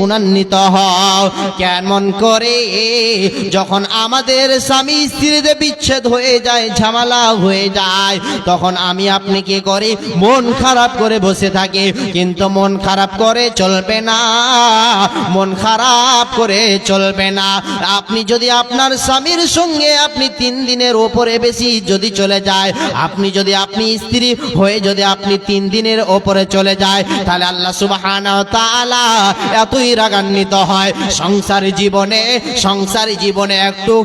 গুণান্বিত হও। কেমন করে যখন আমাদের স্বামী স্ত্রীতে বিচ্ছেদ হয়ে যায়, ঝামেলা হয়ে যায়, তখন আমি আপনি কি করি? মন খারাপ করে বসে থাকি। কিন্তু মন খারাপ করে চলবে না। মন খারাপ করে চলবে না। আপনি যদি আপনার স্বামীর সঙ্গে আপনি তিন দিনের ওপরে বেশি যদি চলে যায়, আপনি যদি আপনি স্ত্রী হয়ে যদি আপনি তিন দিনের ওপরে চলে যায়, তাহলে আল্লাহ সুবহানাহু ওয়া তাআলা রাগান্বিত হয়। সংসার জীবনে সংসার জীবনে একটু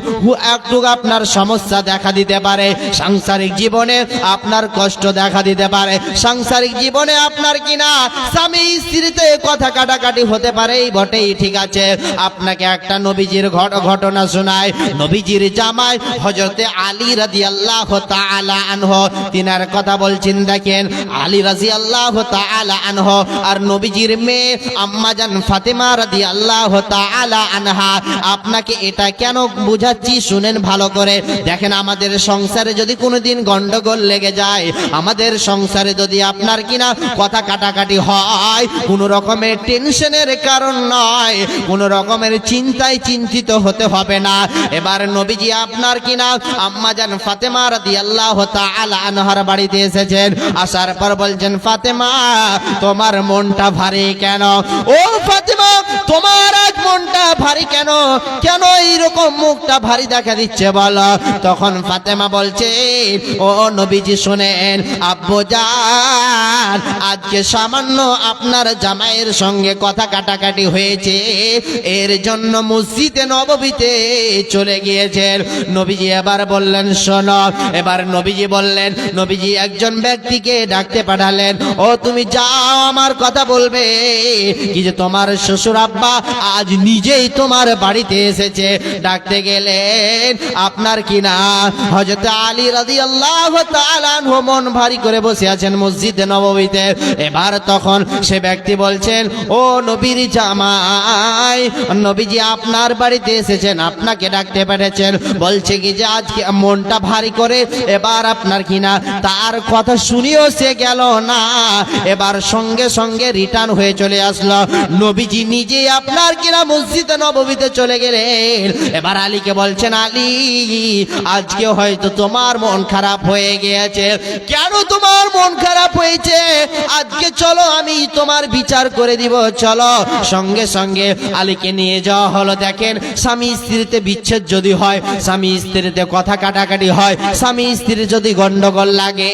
একটু আপনার সমস্যা দেখা দিতে পারে। সাংসারিক জীবনে আপনার কষ্ট দেখা দিতে পারে। সাংসারিক জীবনে আপনার কিনা স্বামী স্ত্রীতে কথা কাটাকাটি হতে পারে এই বটেই, ঠিক আছে। আপনাকে একটা নবীজির ঘট- ঘটনা শোনায়। নবীজির জামাই হজরতে আলী রাজি আল্লাহ তাআলা আনহ, তিনার কথা বলছেন, দেখেন, আলী রাজি আল্লাহ তাআলা আনহ আর নবীজির মেয়ে আম্মাজান ফাতেমা রাদি আল্লাহ তাআলা আনহা, আপনাকে এটা কেন বুঝাচ্ছি শুনেন ভালো করে। দেখেন আমাদের সংসারে যদি কোনোদিন গন্ডগোল লেগে যায়, আমাদের সংসারে যদি আপনার কিনা কথা কাটাকাটি হয়, কোনো রকমের টেনশনের কারণ নয়, কোনো রকমের চিন্তায় চিন্তিত হতে হবে না। এবার নবীজি আপনার কিনা আম্মাজান ফাতেমা রাদি আল্লাহ তাআলা আনহার বাড়িতে এসেছেন, আসার পর বলছেন, ফাতেমা, তোমার মনটা ভারী কেন? ও ফাতেমা তোমার আজ মনটা ভারী কেন? কেন এইরকম মুখটা ভারী দেখা দিচ্ছে বলো? তখন ফাতেমা বলছে, ও নবীজি শোনেন, আব্বু যান আজকে সামান্য আপনার জামাইয়ের সঙ্গে কথা কাটাকাটি হয়েছে। এর জন্য মসজিদে নববীতে চলে গিয়েছেন। নবীজি এবার বললেন, শোনো। এবার নবীজি বললেন, নবীজি একজন ব্যক্তিকে ডাকতে পাঠালেন। ও, তুমি যাও, আমার কথা বলবে। কি যে তোমার শ্বশুর আব্বা, আজ নিজেই তোমার বাড়িতে এসেছে। ডাকতে গেলেন, আপনার কি না? হযরত আলী তাআলা আনহু মন ভারী করে বসে আছেন মসজিদে নববীতে। এবার তখন সে ব্যক্তি বলছেন, ও নবীর জামাই, নবীজি আপনার বাড়িতে এসেছেন, আপনাকে ডাকতে পেরেছেন। বলছে কি যে, আজকে মনটা ভারী করে, এবার আপনার কিনা তার কথা শুনিও সে গেল না। এবার সঙ্গে সঙ্গে রিটার্ন হয়ে চলে আসলো। নবীজি নিজে আপনার কিনা মসজিদে নববীতে চলে গেলেন? এবার আলীকে বলছেন, আলী, আজকে হয়তো তোমার মন খারাপ হয়ে গিয়েছে। কেন তোমার মন খারাপ হয়েছে? আজকে চলো, আমি তোমার বিচার করে দিব, চলো। সঙ্গে সঙ্গে আলীকে নিয়ে যাওয়া হলো। দেখেন, স্বামী স্ত্রীতে বিচ্ছেদ যদি হয়, স্বামী স্ত্রীতে কথা কাটাকাটি হয়, স্বামী স্ত্রীর যদি গন্ডগোল লাগে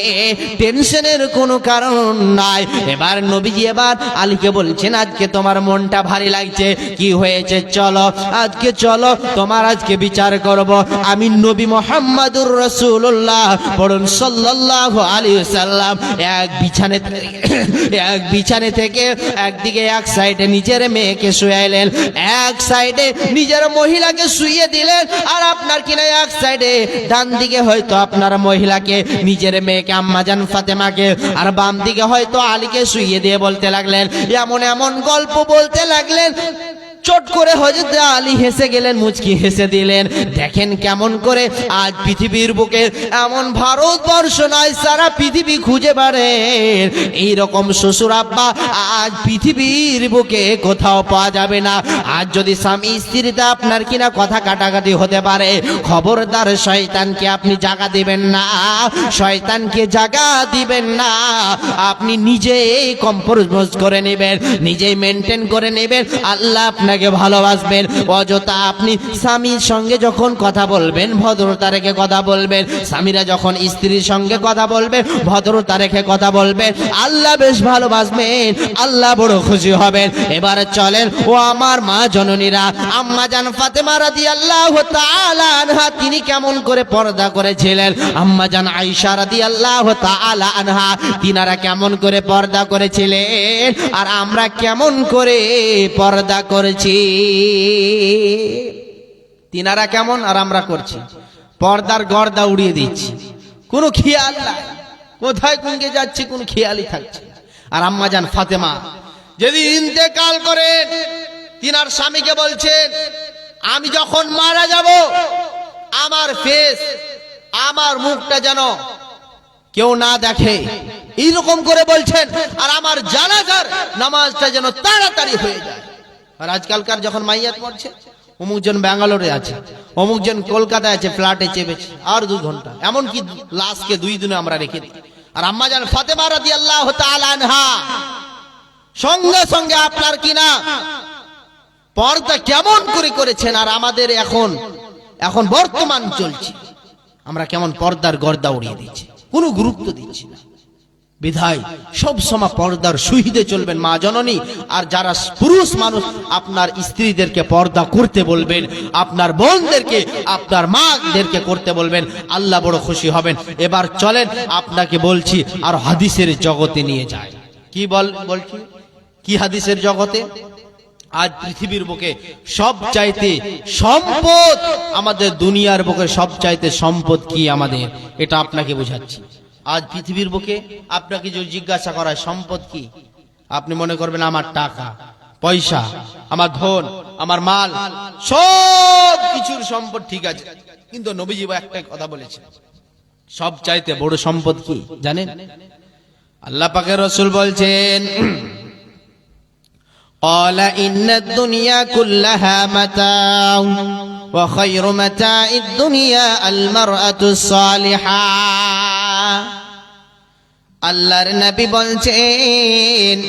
টেনশনের কোনো কারণ নাই। এবার নবীজি এবার আলীকে বলছেন, আজকে তোমার মনটা ভারী লাগছে। কি হয়েছে? চলো, আজকে চলো, তোমার আজকে বিচার করব। আমি নবী মোহাম্মদুর রসুল্লাহ পড়ুন সাল্লাল্লাহু আলাইহি সাল্লাম এক বিছানে এক বিছানে থেকে একদিকে এক সাইডে নিজের মেয়েকে শুয়াইলেন এক সাইডে নিজের মহিলাকে শুয়ে দিলেন, আর আপনার কিনা এক সাইডে ডান দিকে হয়তো আপনার মহিলাকে, নিজের মেয়েকে আম্মাজান ফাতেমাকে, আর বাম দিকে হয়তো আলীকে শুয়ে দিয়ে বলতে লাগলেন, এমন এমন গল্প বলতে লাগলেন চট করে হজরত আলী হেসে গেলেন, মুচকি হেসে দিলেন। দেখেন কেমন করে আজ পৃথিবীর বুকে এমন ভারতবর্ষ নয়, সারা পৃথিবী খুঁজে বেড়েন। এইরকম শ্বশুর আব্বা আজ পৃথিবীর বুকে কোথাও পাওয়া যাবে না। আজ যদি স্বামী স্ত্রীতে আপনার কিনা কথা কাটাকাটি হতে পারে, খবরদার শয়তানকে আপনি জাগা দিবেন না। শয়তানকে জাগা দিবেন না। আপনি নিজেই কম্পোজ করে নেবেন, নিজেই মেনটেন করে নেবেন। আল্লাহ আপনাকে ভালোবাসবেন। অযথা আপনি স্বামীর সঙ্গে যখন কথা বলবেন ভদ্রতা রেখে কথা বলবেন, স্বামীরা যখন স্ত্রীর সঙ্গে কথা বলবে ভদ্রতা রেখে কথা বলবেন, আল্লাহ বেশ ভালোবাসবেন, আল্লাহ বড় খুশি হবেন। এবারে চলেন, ও আমার মা জননীরা, আম্মা জান ফাতেমা রাদিয়াল্লাহু তাআলা আনহা, তিনি কেমন করে পর্দা করেছিলেন? আম্মা জান আয়েশা রাদিয়াল্লাহু তাআলা আনহা, তিনারা কেমন করে পর্দা করেছিলেন? আর আমরা কেমন করে পর্দা করেছি তিনারা কেমন? আর আমরা করছি। পর্দার গর্দা উড়িয়ে দিচ্ছি। কোনো খেয়াল নাই। কোথায় কুঙ্গে যাচ্ছে, কোনো খেয়ালই থাকছে আর আম্মা জান ফাতেমা যদি ইন্তেকাল করেন তিনার স্বামীকে বলছেন আমি যখন মারা যাব, আমার ফেস আমার মুখটা যেন কেউ না দেখে। এইরকম করে বলছেন। আর আমার জানাজার নামাজটা যেন তাড়াতাড়ি হয়ে যায়। আর আজকালকার যখন মাইয়াত পড়ছে অমুকজন ব্যাঙ্গালোরে আছে অমুকজন কলকাতায় আছে, ফ্ল্যাটে চেপেছে, আর দু ঘণ্টা। এমনকি লাশকে দুই দিনে আমরা রেখে দিই। আর আম্মা জান ফাতেমা রাদিয়াল্লাহু তাআলা আনহা, সঙ্গে সঙ্গে আপনার কিনা পর্দা কেমন করে করেছেন আর আমাদের এখন এখন বর্তমান চলছে। আমরা কেমন পর্দার গর্দা উড়িয়ে দিচ্ছি, কোনো গুরুত্ব দিচ্ছি না। বিধায় সব সময় পর্দার সুহিদে চলবেন মা জননী। আর যারা পুরুষ মানুষ, আপনার স্ত্রীদেরকে পর্দা করতে বলবেন, আপনার বোনদেরকে, আপনার মাদেরকে করতে বলবেন, আল্লাহ বড় খুশি হবেন। এবার চলেন, আপনাকে বলছি, আর হাদিসের জগতে নিয়ে যায় কি বল, বলছি? কি হাদিসের জগতে? আজ পৃথিবীর বুকে সব চাইতে সম্পদ আমাদের দুনিয়ার বুকে সব চাইতে সম্পদ কি আমাদের? এটা আপনাকে বোঝাচ্ছি। আজ পৃথিবীর বুকে আপনাকে যদি জিজ্ঞাসা করা হয় সম্পদ কি আপনি মনে করবেন আমার টাকা পয়সা আমার ধন আমার মাল সব কিছুর সম্পদ ঠিক আছে কিন্তু নবীজি একটাই কথা বলেছে সব চাইতে বড় সম্পদ কি জানেন আল্লাহ পাকের রসুল বলছেন قال إن الدنيا كلها متاع وخير متاع الدنيا المرأة الصالحة আল্লাহর নবী বলছেন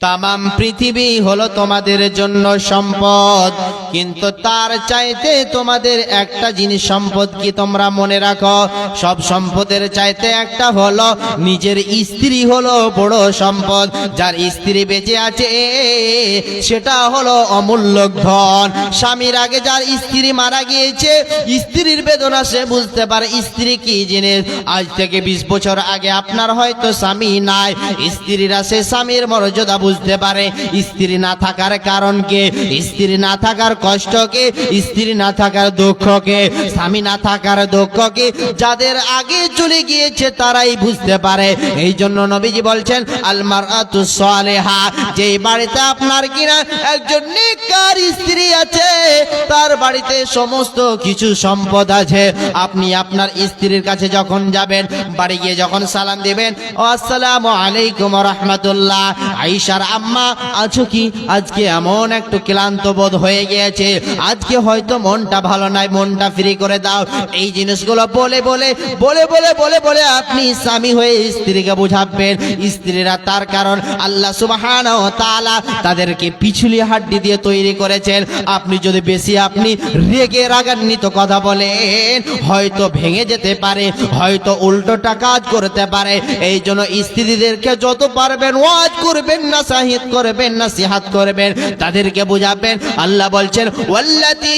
তামাম পৃথিবী হলো তোমাদের জন্য সম্পদ। কিন্তু তার চাইতে তোমাদের একটা জিনিস সম্পদ কি তোমরা মনে রাখো? সব সম্পদের চাইতে একটা হলো নিজের স্ত্রী হলো বড় সম্পদ। যার স্ত্রী বেঁচে আছে, সেটা হলো অমূল্য ধন। স্বামীর আগে যার স্ত্রী মারা গিয়েছে, স্ত্রীর বেদনা সে বুঝতে পারে, স্ত্রী কি জিনিস? আজ থেকে বিশ বছর আগে আপনার হয়তো স্বামী নাই। স্ত্রীরা সে স্বামীর মর্যাদা বুঝতে পারে স্ত্রী না থাকার কারণ কে? স্ত্রী না থাকার কষ্ট কে? স্ত্রী না থাকার দুঃখ কে? স্বামী না থাকার দুঃখ কে? যাদের আগে চলে গিয়েছে তারাই বুঝতে পারে। এই জন্য নবীজি বলছেন আলমার সালেহা যে বাড়িতে আপনার কিনা একজন নেককার স্ত্রী আছে, তার বাড়িতে সমস্ত কিছু সম্পদ আছে। আপনি আপনার স্ত্রীর কাছে যখন যাবেন, বাড়ি গিয়ে যখন সালাম দিবেন আসসালামু আলাইকুম রহমতুল্লাহ। আইসার আম্মা, আছো কি? আজকে এমন একটু ক্লান্ত বোধ হয়ে গিয়েছে। আজকে হয়তো মনটা ভালো নাই, মনটা ফ্রি করে দাও। এই জিনিসগুলো বলে বলে বলে বলে বলে বলে আপনি স্বামী হয়ে স্ত্রীকে বুঝাবেন। স্ত্রীরা তার কারণ আল্লাহ সুবহানাহু ওয়া তাআলা তাদেরকে পিছুলি হাড্ডি দিয়ে তৈরি করেছেন। আপনি যদি বেশি আপনি রেগে রাগান্বিত কথা বলেন, হয়তো ভেঙে যেতে পারে, হয়তো উল্টোটা কাজ করতে পারে। এই জন্য স্ত্রীদেরকে যত পারবেন ওয়াজ করবেন না সাহিদ করবেন না সিহাত করবেন, তাদেরকে বুঝাবেন। আল্লাহ বলছেন ওয়াল্লাতি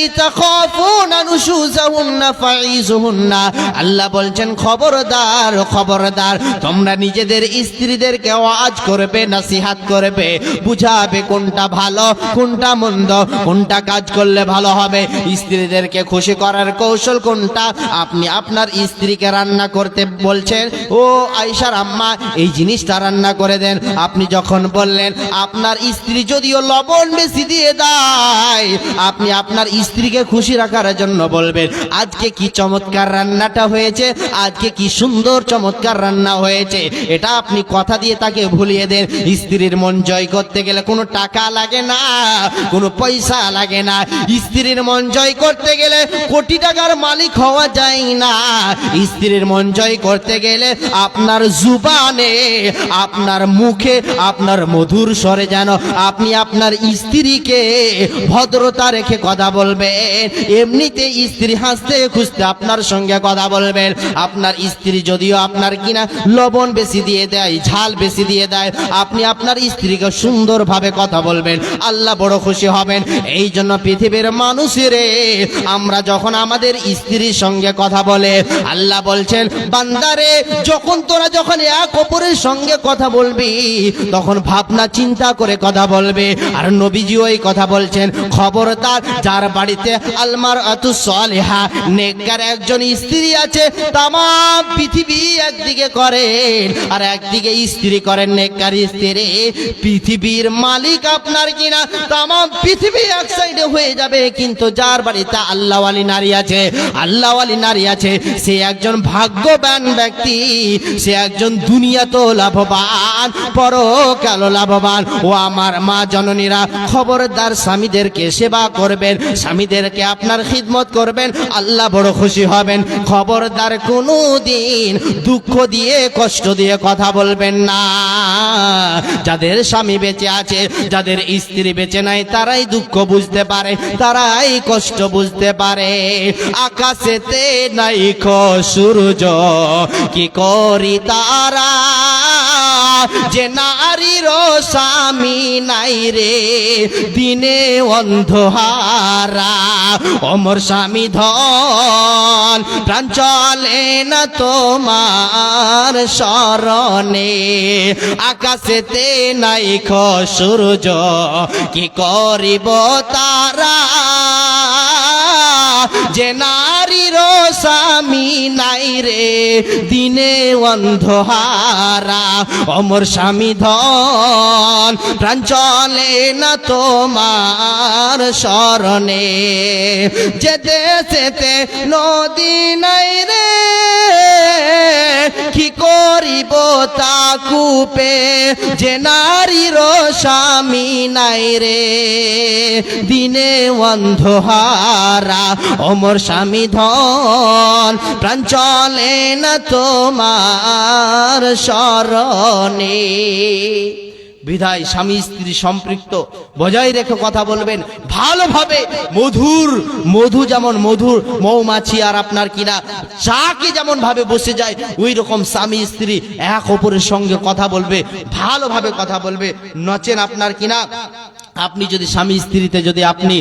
আল্লাহ বলছেন, খবরদার খবরদার, তোমরা নিজেদের স্ত্রীদেরকে ওয়াজ করবে, নসিহাত করবে, বুঝাবে কোনটা ভালো, কোনটা মন্দ, কোনটা কাজ করলে ভালো হবে। স্ত্রীদেরকে খুশি করার কৌশল কোনটা? আপনি আপনার স্ত্রীকে রান্না করতে বলছেন, ও আয়সার আম্মা, এই জিনিসটা রান্না করে দেন। আপনি যখন বললেন আপনার স্ত্রী যদিও লবণ বেশি দিয়ে দেয়, আপনি আপনার স্ত্রীকে খুশি রাখার জন্য বলবেন, আজকে কি চমৎকার রান্নাটা হয়েছে, আজকে কি সুন্দর চমৎকার রান্না হয়েছে। এটা আপনি কথা দিয়ে তাকে ভুলিয়ে দেন, স্ত্রীর মন জয় করতে গেলে কোনো টাকা লাগে না, কোনো পয়সা লাগে না। স্ত্রীর মন জয় করতে গেলে কোটি টাকার মালিক হওয়া যায় না। স্ত্রীর মন জয় করতে গেলে আপনার জুবানে, আপনার মুখে, আপনার মধুর স্বরে যেন আপনি আপনার স্ত্রীকে ভদ্রতা রেখে কথা বলবেন। এমনিতে স্ত্রী হাসতে খুঁজতে আপনার সঙ্গে কথা বলবেন। আপনার স্ত্রী যদিও আপনার কিনা লবণ বেশি দিয়ে দেয়, ঝাল বেশি দিয়ে দেয়, আপনি আপনার স্ত্রীকে সুন্দরভাবে কথা বলবেন। আল্লাহ বড় খুশি হবেন। এই জন্য পৃথিবীর মানুষেরে আমরা যখন আমাদের স্ত্রীর সঙ্গে কথা বলে, আল্লাহ বলছেন, বান্দারে, যখন তোরা যখন এক অপরের সঙ্গে কথা বলবি, তখন ভাবনা চিন্তা করে কথা বলবে। আর নবীজিও এই কথা বলছেন খবর খবরদার, যার বাড়িতে আলমার আতু সলেহা একজন স্ত্রী আছে তাম পৃথিবী একদিকে করেন আর একদিকে স্ত্রী করেন নেককার স্ত্রী। পৃথিবীর মালিক আপনার কিনা তাম পৃথিবী এক সাইডে হয়ে যাবে, কিন্তু যার বাড়িতে আল্লাহওয়ালি নারী আছে, আল্লাহওয়ালি নারী আছে, সে একজন ভাগ্যবান ব্যক্তি, সে একজন দুনিয়া তো লাভবান পরকাল লাভবান। ও আমার মা জননীরা খবরদার স্বামীদেরকে সেবা করবেন, স্বামীদেরকে আপনার খিদমত করবেন, আল্লাহ বড় খুশি হবেন। খবরদার কোনো দিন দুঃখ দিয়ে, কষ্ট দিয়ে কথা বলবেন না। যাদের স্বামী বেঁচে আছে, যাদের স্ত্রী বেঁচে নাই, তারাই দুঃখ বুঝতে পারে, তারাই কষ্ট বুঝতে পারে। আকাশেতে নাই সূর্য, কি করি তারা? যে নারীর স্বামী নাই রে, দিনে অন্ধহারা। অমর স্বামী ধন, প্রাণ চলে না তোমার স্মরণে। আকাশেতে নাই খ সূর্য, কি করিব তারা? যে নারীর স্বামী নাই রে, দিনে অন্ধহারা। অমর স্বামী ধন, প্রাণ চলে না তোমার স্মরণে। যে দেশেতে নদী নাই রে, কি করিব তা কূপে যে নারীর স্বামী নাই রে, দিনে অন্ধহারা। অমর স্বামী ধন, প্রাণ চলে না তোমার স্মরণে। বিধায় স্বামী স্ত্রী সম্পৃক্ত, বজায় রেখে কথা বলবেন। ভালোভাবে মধুর, মধু যেমন মধুর মৌমাছি আর আপনার কিনা, চাকে যেমন ভাবে বসে যায় ওই রকম স্বামী স্ত্রী এক অপরের সঙ্গে কথা বলবে, ভালোভাবে কথা বলবে। নচেন আপনার কিনা আপনি যদি স্বামী স্ত্রীতে যদি আপনি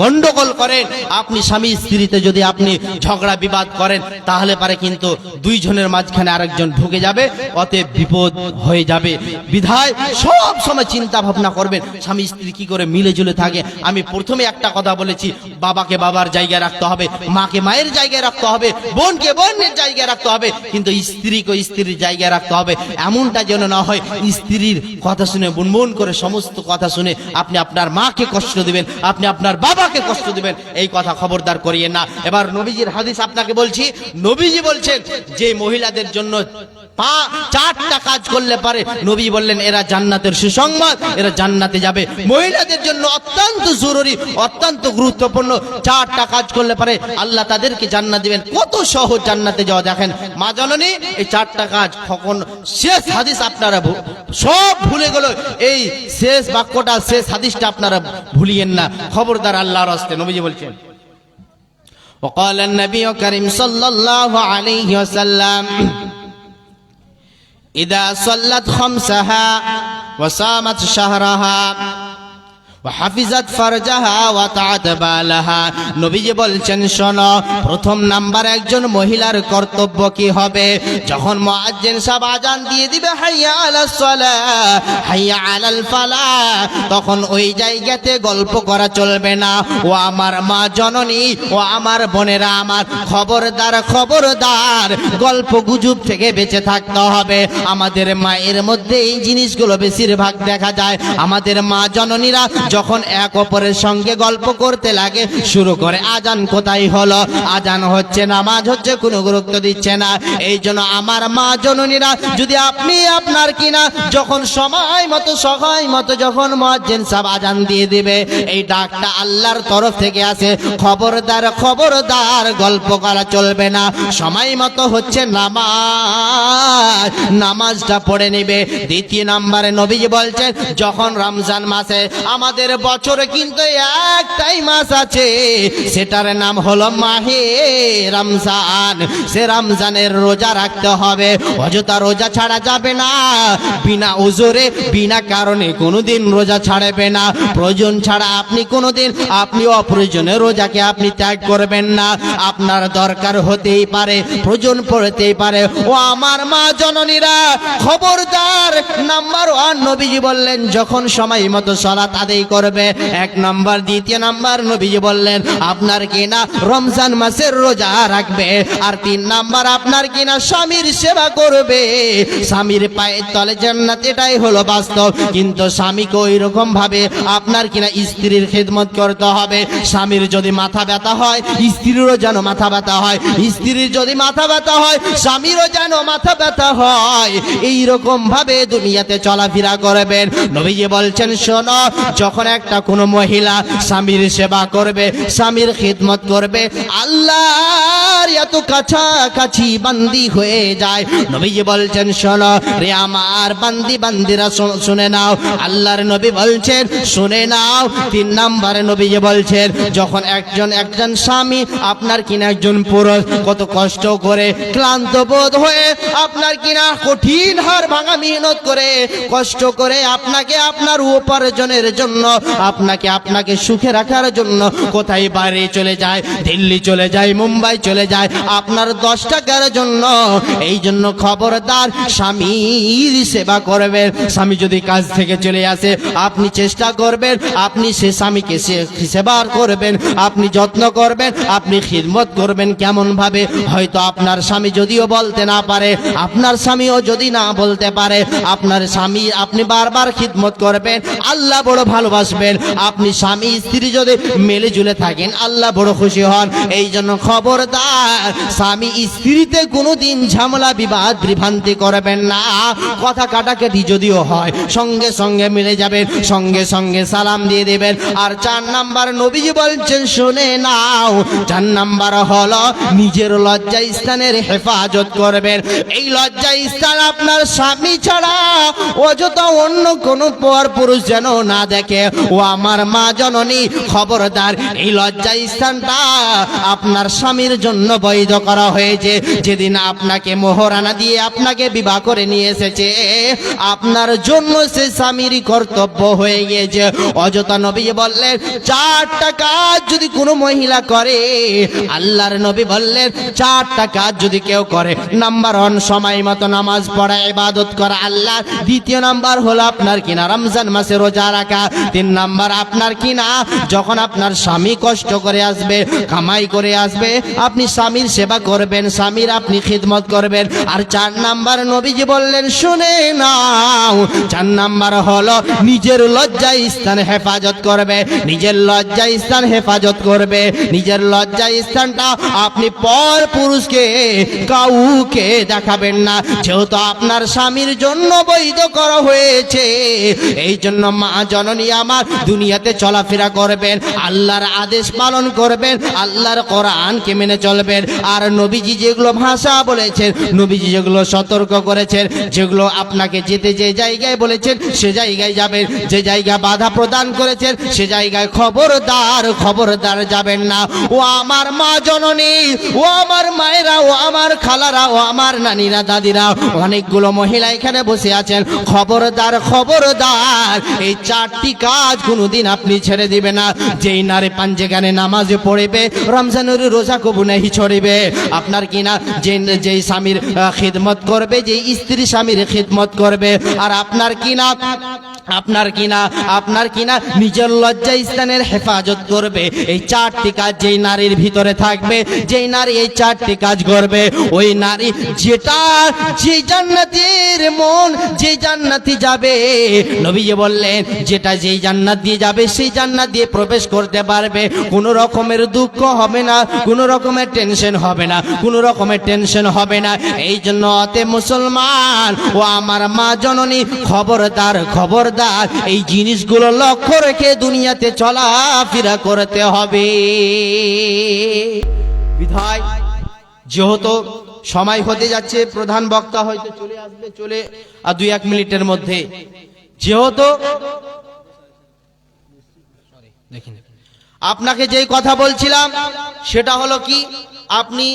গন্ডগোল করেন, আপনি স্বামী স্ত্রীতে যদি আপনি ঝগড়া বিবাদ করেন, তাহলে পারে কিন্তু দুইজনের মাঝখানে আরেকজন ঢুকে যাবে, অতএব বিপদ হয়ে যাবে। বিধায় সব সময় চিন্তা ভাবনা করবেন, স্বামী স্ত্রী কি করে মিলে জুলে থাকে। আমি প্রথমে একটা কথা বলেছি, বাবাকে বাবার জায়গায় রাখতে হবে, মাকে মায়ের জায়গায় রাখতে হবে, বোনকে বোনের জায়গায় রাখতে হবে, কিন্তু স্ত্রীকে স্ত্রীর জায়গায় রাখতে হবে। এমনটা যেন না হয়, স্ত্রীর কথা শুনে বুনবুন করে সমস্ত কথা শুনে আপনি আপনার মাকে কষ্ট দিবেন, আপনি আপনার বাবাকে কষ্ট দিবেন, এই কথা খবরদার করিয়ে না। এবার নবীজির হাদিস আপনাকে বলছি, নবীজি বলছেন, যে মহিলাদের জন্য পা চারটা কাজ করলে পারে নবী বললেন এরা জান্নাতের সুসংবাদ এরা জান্নাতে যাবে মহিলাদের জন্য অত্যন্ত জরুরি অত্যন্ত গুরুত্বপূর্ণ চারটা কাজ করলে পারে আল্লাহ তাদেরকে জান্নাত দিবেন কত সহজ জান্নাতে যাওয়া দেখেন মা জননী এই চারটা কাজ কখন শেষ হাদিস আপনারা ভু- সব ভুলে গেল এই শেষ বাক্যটা শেষ হাদিসটা আপনারা ভুলিয়েন না খবরদার আল্লাহর হস্তে নবীজি বলছেন وقال النبي الكريم صلى الله عليه وسلم إذا صلت خمسها وصامت شهرها হাফিজাত ফারজাহা ওয়া তাআত নবীজি বলছেন, শোনো, প্রথম নাম্বার একজন মহিলার কর্তব্য কি হবে? যখন মুয়াজ্জিন সাহেব আজান দিয়ে দিবে, হাইয়া আলাস সালাহ হাইয়া আলাল ফালাহ তখন ওই জায়গাতে গল্প করা চলবে না। ও আমার মা জননী, ও আমার বোনেরা আমার খবরদার খবরদার, গল্প গুজব থেকে বেঁচে থাকতে হবে। আমাদের মায়ের মধ্যে এই জিনিসগুলো বেশিরভাগ দেখা যায়। আমাদের মা জননীরা যখন এক অপরের সঙ্গে গল্প করতে লাগে, শুরু করে, আজান কোথায় হলো? আজান হচ্ছে নামাজ হচ্ছে, কোনো গুরুত্ব দিচ্ছে না। এই জন্য আমার মা জননীরা, যদি আপনি আপনার কিনা, যখন সময় মতো সময় মতো যখন মজ্জেন সাহেব আজান দিয়ে দিবে, এই ডাকটা আল্লাহর তরফ থেকে আসে। খবরদার খবরদার, গল্প করা চলবে না। সময় মতো হচ্ছে নামাজ, নামাজটা পড়ে নেবে। দ্বিতীয় নম্বরে নবীজি বলছেন, যখন রমজান মাসে আমাদের বছরে কিন্তু একটাই মাস আছে। সেটার নাম হলো মাহে রমজান। সে রমজানের রোজা রাখতে হবে। অযথা রোজা ছাড়া যাবে না। বিনা ওজোরে বিনা কারণে কোনোদিন রোজা ছাড়বে না। প্রয়োজন ছাড়া আপনি কোনোদিন, আপনি অপ্রয়োজনে রোজাকে আপনি ত্যাগ করবেন না। আপনার দরকার হতেই পারে, প্রয়োজন পড়তেই পারে। ও আমার মা জননীরা, খবরদার, নাম্বার ওয়ান নবীজি বললেন, যখন সময় মতো সলাত আদায় করবে। এক নাম্বার, দ্বিতীয় নাম্বার নবীজি বললেন, আপনার কিনা রমজান মাসের রোজা রাখবে। আর তিন নাম্বার, আপনার কিনা স্বামীর সেবা করবে। স্বামীর পায়ের তলে জান্নাত, এটাই হলো বাস্তব। কিন্তু স্বামীকে ওই রকম ভাবে আপনার কিনা স্ত্রীর খেদমত করতে হবে। স্বামীর যদি মাথা ব্যথা হয়, স্ত্রীরও যেন মাথা ব্যথা হয়। স্ত্রীর যদি মাথা ব্যথা হয়, স্বামীরও যেন মাথা ব্যথা হয়। এই রকম ভাবে দুনিয়াতে চলাফেরা করবেন। নবীজি বলছেন, শোনো, যখন একটা কোনো মহিলা স্বামীর সেবা করবে স্বামীর খিদমত করবে আল্লাহর এত কাছাকাছি বান্দি হয়ে যায়। নবীজি বলছেন, শোনো রে আমার বান্দি বান্দিরা শুনে নাও। আল্লাহর নবী বলছেন, শুনে নাও। তিন নবীজি বলছেন, যখন একজন একজন স্বামী, আপনার কিনা একজন পুরুষ, কত কষ্ট করে, ক্লান্ত বোধ হয়ে আপনার কিনা কঠিন হার ভাঙা মেহনত করে, কষ্ট করে আপনাকে আপনার উপার্জনের জন্য, আপনাকে আপনাকে সুখে রাখার জন্য কোথায় বাইরে চলে যায়? দিল্লি চলে যায়, মুম্বাই চলে যায় আপনার দশ টাকার জন্য। এই জন্য খবরদার স্বামীর সেবা করবেন। স্বামী যদি কাজ থেকে চলে আসে, আপনি চেষ্টা করবেন, আপনি সে স্বামীকে সেবা করবেন, আপনি যত্ন করবেন, আপনি খিদমত করবেন কেমন ভাবে হয়তো আপনার স্বামী যদিও বলতে না পারে, আপনার স্বামীও যদি না বলতে পারে, আপনার স্বামী, আপনি বারবার খিদমত করবেন, আল্লাহ বড় ভালোবাসবেন। আপনি স্বামী স্ত্রী যদি মেলে জুলে থাকেন, আল্লাহ বড় খুশি হন। এই জন্য খবরদার স্বামী স্ত্রীতে কোনোদিন ঝামেলা, বিবাদ, বিভ্রান্তি করবেন না। কথা কাটাকাটি যদিও হয়, সঙ্গে সঙ্গে মিলে যাবেন, সঙ্গে সঙ্গে সালাম দিয়ে দেবেন। আর চার নাম্বার নবীজি বলছেন, শুনে নাও, চার নাম্বার হলো নিজের লজ্জা স্থানের হেফাজত করবেন। এই লজ্জা স্থান আপনার স্বামী ছাড়া অযথা অন্য কোন পর পুরুষ যেন না দেখে। ও আমার মা জননী, খবরদার, এই লজ্জা স্থানটা আপনার স্বামীর জন্য বৈধ করা হয়েছে। যেদিন আপনাকে মোহরানা দিয়ে আপনাকে বিবাহ করে নিয়ে এসেছে, আপনার জন্য সে স্বামীরই কর্তব্য হয়ে গিয়েছে। অযথা নবী বললেন, চারটা কাজ যদি কোনো মহিলা করে, আল্লাহর নবী বললেন, চারটা কাজ যদি কেউ করে, নাম্বার ওয়ান সময় মতো নামাজ পড়া, ইবাদত করা, আল্লাহ। দ্বিতীয় নাম্বার হলো আপনার কিনা রমজান মাসে রোজা রাখা। তিন নাম্বার, আপনার কিনা যখন আপনার স্বামী কষ্ট করে আসবে, কামাই করে আসবে, আপনি স্বামীর সেবা করবেন, স্বামীর আপনি খিদমত করবেন। আর চার নাম্বার নবীজি বললেন, শুনে নাও, চার নাম্বার হলো নিজের লজ্জা স্থান হেফাজত করবে, নিজের লজ্জা স্থান হেফাজত করবে, নিজের লজ্জা স্থানটা আপনি পর পুরুষকে কাউকে দেখাবেন না। যেহেতু আপনার স্বামীর জন্য বৈধ করা হয়েছে, এই জন্য মা জননী আমার দুনিয়াতে চলাফেরা করবেন, আল্লাহর আদেশ পালন করবেন, আল্লাহর কোরআনকে মেনে চলবেন আর নবীজি যেগুলো ভাষা বলেছেন, নবীজি যেগুলো সতর্ক করেছেন, যেগুলো আপনাকে যেতে যে জায়গায় বলেছেন, সে জায়গায় যাবেন। যে জায়গা বাধা প্রদান করেছেন, সে জায়গায় খবরদার খবরদার যাবেন না। ও আমার মা জননী, ও আমার মায়েরা, ও আমার খালারা, ও আমার নানিরা, দাদিরা, অনেকগুলো মহিলা এখানে বসে আছেন। খবরদার খবরদার, এই চারটি কাজ কোনোদিন আপনি ছেড়ে দিবে না। যেই নারে পাঞ্জেগানে নামাজে পড়িবে, রমজানের রোজা কবু নেহি ছড়িবে আপনার কিনা যে যেই স্বামীর খিদমত করবে, যেই স্ত্রী স্বামীর খিদমত করবে, আর আপনার কিনা আপনার কিনা আপনার কিনা নিজের লজ্জা স্থানের হেফাজত করবে। এই চারটি কাজ যেই নারীর ভিতরে থাকবে, যেই নারী এই চারটি কাজ করবে, ওই নারী যেটা যে জান্নাতের মন যে জান্নাতি যাবে। নবীজি বললেন, যেটা যেই জান্নাত দিয়ে যাবে, সেই জান্নাত দিয়ে প্রবেশ করতে পারবে। কোনো রকমের দুঃখ হবে না, কোনো রকমের টেনশন হবে না, কোনো রকমের টেনশন হবে না। এই জন্য অতে মুসলমান ও আমার মা জননী খবরদার খবরদার এই জিনিসগুলো লক্ষ্য রেখে দুনিয়াতে চলাফেরা করতে হবে। বিধায়, যেহেতু সময় হতে যাচ্ছে, প্রধান বক্তা হয়তো চলে আসবে, চলে, আর দুই এক মিনিটের মধ্যে। যেহেতু আপনাকে যেই কথা বলছিলাম, সেটা হলো কি? আপনি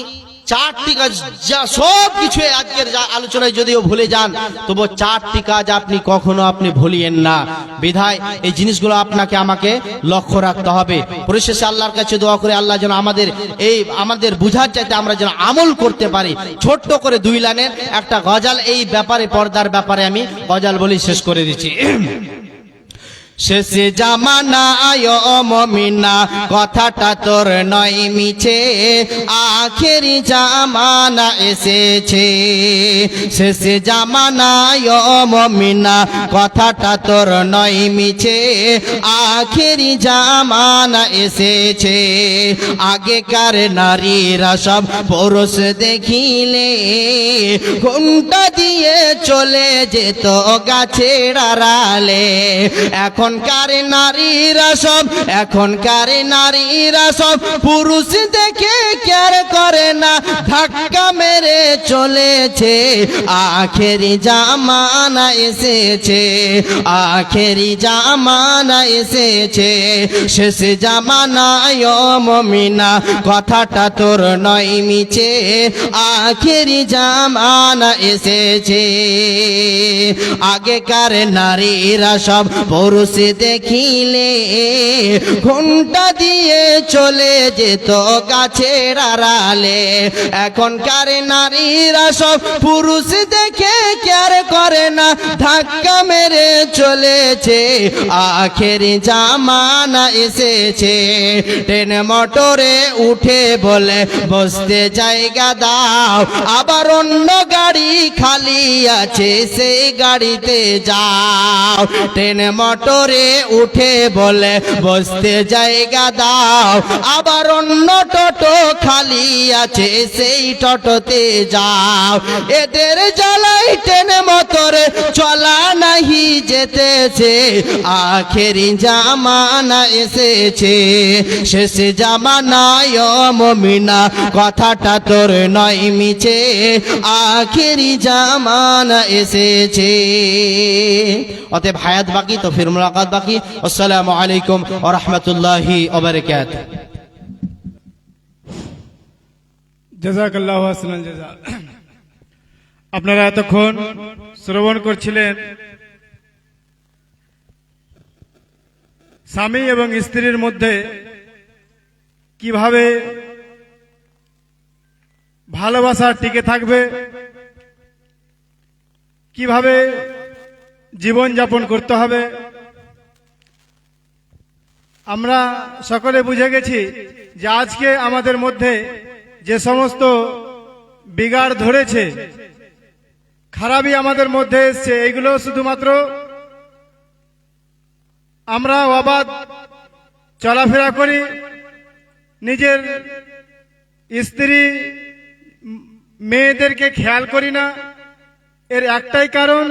চারটি কাজ যা সব কিছু আজকের যা আলোচনায় যদিও ভুলে যান তবু চারটি কাজ আপনি কখনো আপনি ভুলিয়েন না। বিধায় এই জিনিসগুলো আপনাকে আমাকে লক্ষ্য রাখতে হবে। পরিশেষে আল্লাহর কাছে দোয়া করে আল্লাহ যেন আমাদের এই, আমাদের বুঝার চাইতে আমরা যেন আমল করতে পারি। ছোট্ট করে দুই লাইনের একটা গজাল এই ব্যাপারে, পর্দার ব্যাপারে আমি গজাল বলি শেষ করে দিচ্ছি। শেষে জামানায় মমিনা, কথাটা তোর নয় মিছে, আখেরি জামানা এসেছে। শেষে জামানায় মমিনা, কথাটা তোর নয় মিছে, আখেরি জামানা এসেছে। আগেকার নারীরা সব পুরুষ দেখিলে, ঘুমটা দিয়ে চলে যেত গাছের আড়ালে। এখনকার নারীরা সব, এখনকার নারীরা সব, পুরুষ দেখে কেয়ার করে না, ধাক্কা মেরে চলেছে, আখেরি জামানা এসেছে, আখেরি জামানা এসেছে, শেষ জামানায় মমিনা, কথাটা তোর নয় মিছে, আখেরি জামানা এসেছে। আগেকার নারীরা সব পুরুষ দেখিলে ঘণ্টা দিয়ে চলে যেত গাছের আড়ালে। এখনকার নারীরা সব পুরুষ দেখে কেয়ার করে না, ধাক্কা মেরে চলেছে। আখের জামানা এসেছে, ট্রেন মোটরে উঠে বলে, বসতে জায়গা দাও। আবার অন্য গাড়ি খালি আছে, সেই গাড়িতে যাও। ট্রেন মোটরে উঠে বলে, বসতে জায়গা দাও। আবার অন্য টোটো খালি আছে, সেই টোটোতে যাও। এদের জ্বালাই ট্রেন মোটরে চলা নাহি যেতেছে। আখেরি জামানা এসেছে। শেষ জামানায় মমিনা কথাটা তোর নয় মিছে। আখেরি জামানা এসেছে। অতএব হায়াত বাকি তো ফির মুলাকাত বাকি। আসসালামু আলাইকুম ওয়া রাহমাতুল্লাহি ওয়া বারাকাতুহু। জাজাকাল্লাহ আসলান জাজা আপনারা এতক্ষণ শ্রবণ করছিলেন স্বামী এবং স্ত্রীর মধ্যে কীভাবে ভালোবাসা টিকে থাকবে, কীভাবে জীবন যাপন করতে হবে আমরা সকলে বুঝে গেছি যে আজকে আমাদের মধ্যে যে সমস্ত বিগাড় ধরেছে, খারাপই আমাদের মধ্যে এসছে, এগুলো শুধুমাত্র আমরা অবাধ চলাফেরা করি, নিজের স্ত্রী, মেয়েদেরকে খেয়াল করি না। এর একটাই কারণ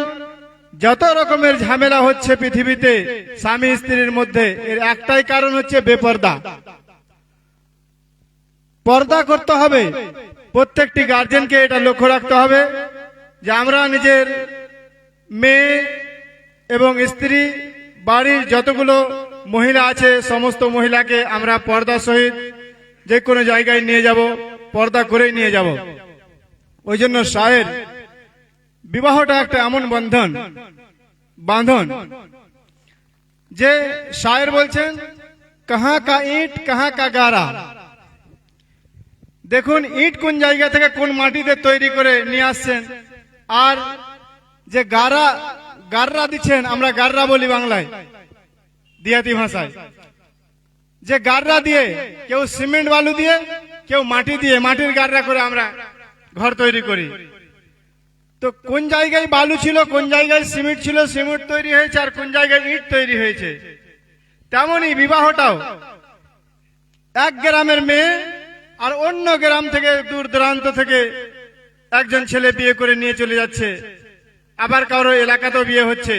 যত রকমের ঝামেলা হচ্ছে পৃথিবীতে, স্বামী স্ত্রীর মধ্যে, এর একটাই কারণ হচ্ছে বেপর্দা। পর্দা করতে হবে। প্রত্যেকটি গার্জেনকে এটা লক্ষ্য রাখতে হবে যে আমরা নিজের মেয়ে এবং স্ত্রী, বাড়ির যতগুলো মহিলা আছে, সমস্ত মহিলাকে আমরা পর্দা সহিত যে কোনো জায়গায় নিয়ে যাব, পর্দা করেই নিয়ে যাব। ওই জন্য শায়ের বিবাহটা একটা এমন বন্ধন, বাঁধন, যে শায়ের বলছেন, কাহা কা ইট, কাহা কা গারা দেখুন, ইট কোন জায়গা থেকে কোন মাটিতে তৈরি করে নিয়ে আসছেন, আর যে গারা গাররা দিচ্ছেন, আমরা গাররা বলি বাংলায়, দিয়াতি ভাষায়। যে গাররা দিয়ে, কেউ সিমেন্ট বালু দিয়ে, কেউ মাটি দিয়ে, মাটির গাররা করে আমরা ঘর তৈরি করি। তো কোন জায়গায় বালু ছিল, কোন জায়গায় সিমেন্ট ছিল, সিমেন্ট তৈরি হয়েছে আর কোন জায়গায় ইট তৈরি হয়েছে? তেমনই বিবাহটাও। এক গ্রামের মেয়ে আর অন্য গ্রাম থেকে দূর দূরান্ত থেকে একজন ছেলে বিয়ে করে নিয়ে চলে যাচ্ছে। আবার কারও এলাকাতেও বিয়ে হচ্ছে।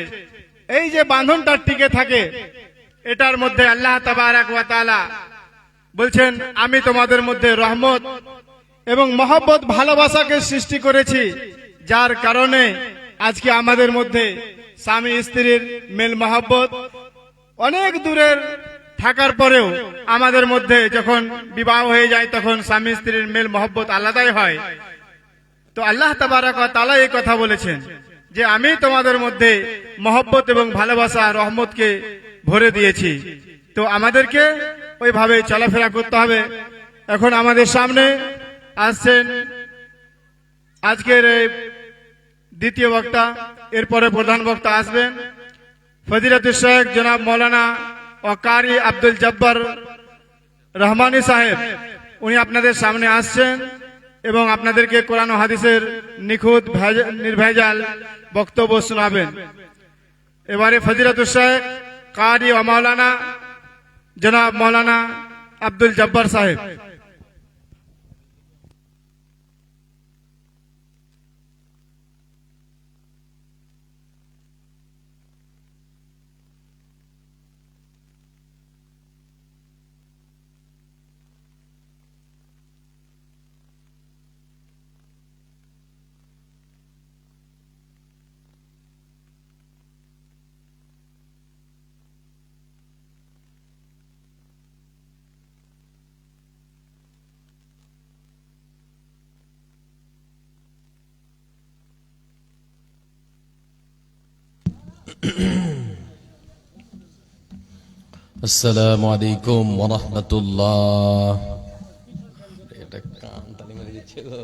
এই যে বাঁধনটা টিকে থাকে, এটার মধ্যে আল্লাহ তাআলা বলছেন, আমি তোমাদের মধ্যে রহমত এবং মহব্বত, ভালোবাসাকে সৃষ্টি করেছি। যার কারণে আজকে আমাদের মধ্যে স্বামী স্ত্রীর মেল মহব্বত অনেক দূরের থাকার পরেও আমাদের মধ্যে যখন বিবাহ হয়ে যায় তখন স্বামী স্ত্রীর মেল মহব্বত আলাদাই হয়। তো আল্লাহ ওয়া এই কথা বলেছেন যে আমি তোমাদের মধ্যে মহব্বত এবং ভালোবাসা, রহমতকে ভরে দিয়েছি। তো আমাদেরকে ওইভাবে চলাফেরা করতে হবে। এখন আমাদের সামনে আসছেন আজকের এই দ্বিতীয় বক্তা, এরপরে প্রধান বক্তা আসবেন। ফজিলাতুল শেখ জনাব মৌলানা ও কারি আব্দুল জব্বার রহমানি সাহেব, উনি আপনাদের সামনে আসছেন এবং আপনাদেরকে কোরআন হাদিসের নিখুঁত ভেজ- নির্ভেজাল বক্তব্য শোনাবেন। এবারে ফজিলাতুল শেখ কারি ও মৌলানা জনাব মৌলানা আব্দুল জব্বার সাহেব। আসসালামু আলাইকুম ওরহমতুল্লাহ এটা কান তালি মেরে দিচ্ছে গো।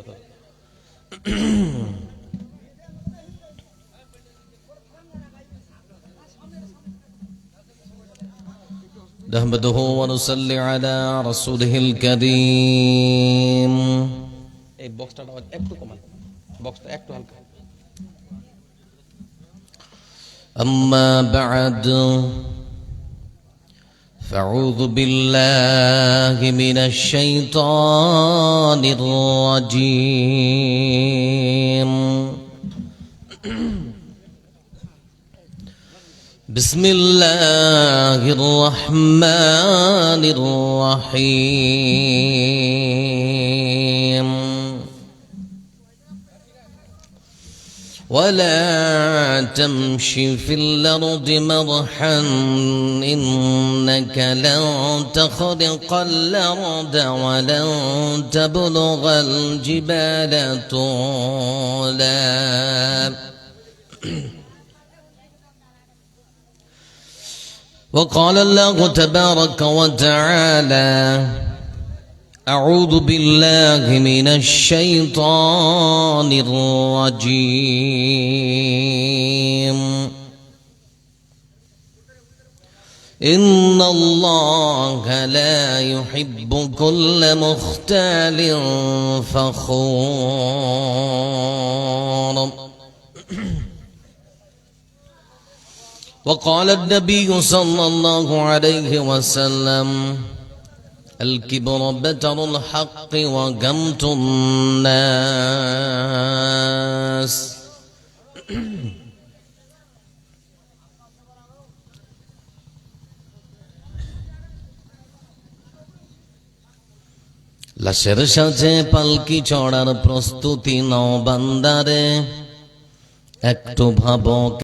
نحمده ونصلي على رسوله الكريم এই বক্সটা একটু কমান বক্সটা একটু হালকা أما بعد فأعوذ بالله من الشيطان الرجيم. بسم الله الرحمن الرحيم. ولا تمش في الأرض مرحا إنك لن تخرق الأرض ولن تبلغ الجبال طولا. وقال الله تبارك وتعالى أعوذ بالله من الشيطان الرجيم. إن الله لا يحب كل مختال فخور. وقال النبي صلى الله عليه وسلم الكبر بتر الحق وقمت الناس লাশের সাথে পালকি চড়ার প্রস্তুতি নও বান্দারে একটু ভাবো